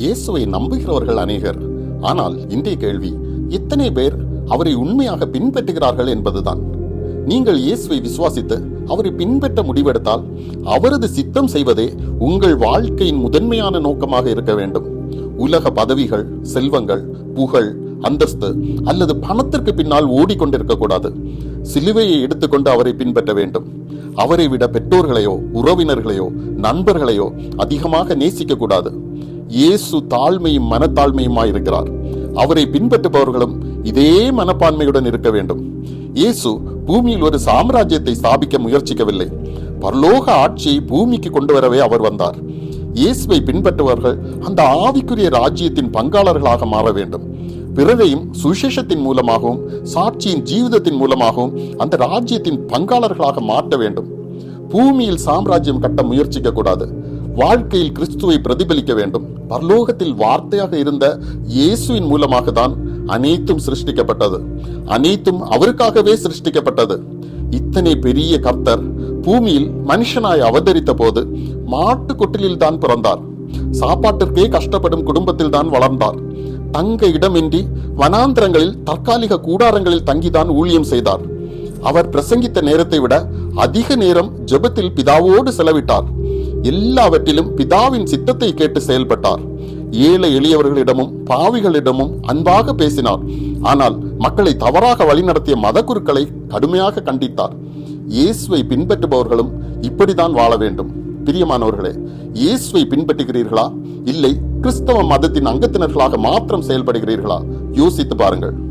இயேசுவை நம்புகிறவர்கள் அநேகர். ஆனால் இன்றைய கேள்வி எத்தனை பேர் அவரை உண்மையாக பின்பற்றுகிறார்கள் என்பதுதான். நீங்கள் இயேசுவை விசுவாசித்து அவரை பின்பற்ற முடிவெடுத்தால் அவரது சித்தம் செய்வதே உங்கள் வாழ்க்கையின் முதன்மையான நோக்கமாக இருக்க வேண்டும். உலக பதவிகள் செல்வங்கள் புகழ் அந்தஸ்து அல்லது பணத்திற்கு பின்னால் ஓடிக்கொண்டிருக்க கூடாது சிலுவையை எடுத்துக்கொண்டு அவரை பின்பற்ற வேண்டும். அவரை விட பெற்றோர்களையோ உறவினர்களையோ நண்பர்களையோ அதிகமாக நேசிக்க கூடாது இயேசு தாழ்மையும் மனத்தாழ்மையுமாய் இருக்கிறார். அவரை பின்பற்றுபவர்களும் இதே மனப்பான்மையுடன் இருக்க வேண்டும். இயேசு பூமியில் ஒரு சாம்ராஜ்யத்தை ஸ்தாபிக்க முயற்சிக்கவில்லை. பரலோக ஆட்சியை பூமிக்கு கொண்டு வரவே அவர் வந்தார். இயேசுவை பின்பற்றுபவர்கள் அந்த ஆவிக்குரிய ராஜ்யத்தின் பங்காளர்களாக மாற வேண்டும். பிறரையும் சுவிசேஷத்தின் மூலமாகவும் சாட்சியின் ஜீவிதத்தின் மூலமாகவும் அந்த ராஜ்யத்தின் பங்காளர்களாக மாற்ற வேண்டும். பூமியில் சாம்ராஜ்யம் கட்ட முயற்சிக்க கூடாது வாழ்க்கையில் கிறிஸ்துவை பிரதிபலிக்க வேண்டும். பரலோகத்தில் வார்த்தையாக இருந்த இயேசுவின் மூலமாக தான் அனைத்தும் சிருஷ்டிக்கப்பட்டது. அனைத்தும் அவருக்காகவே சிருஷ்டிக்கப்பட்டது. இத்தனை பெரிய கர்த்தர் பூமியில் மனுஷனாய் அவதரித்த போது மாட்டு கொட்டிலில் தான் பிறந்தார். சாப்பாட்டிற்கே கஷ்டப்படும் குடும்பத்தில் தான் வளர்ந்தார். தங்க இடமின்றி வனாந்திரங்களில் தற்காலிக கூடாரங்களில் தங்கிதான் ஊழியம் செய்தார். அவர் பிரசங்கித்த நேரத்தை விட அதிக நேரம் ஜெபத்தில் பிதாவோடு செலவிட்டார். எல்லாவற்றிலும் பிதாவின் சித்தத்தை கேட்டு செயல்பட்டார். ஏழை எளியவர்களிடமும் பாவிகளிடமும் அன்பாக பேசினார். ஆனால் மக்களை தவறாக வழிநடத்திய மத குருக்களை கடுமையாக கண்டித்தார். இயேசுவை பின்பற்றுபவர்களும் இப்படிதான் வாழ வேண்டும். பிரியமானவர்களே இயேசுவை பின்பற்றுகிறீர்களா? இல்லை கிறிஸ்தவ மதத்தின் அங்கத்தினர்களாக மாத்திரம் செயல்படுகிறீர்களா? யோசித்து பாருங்கள்.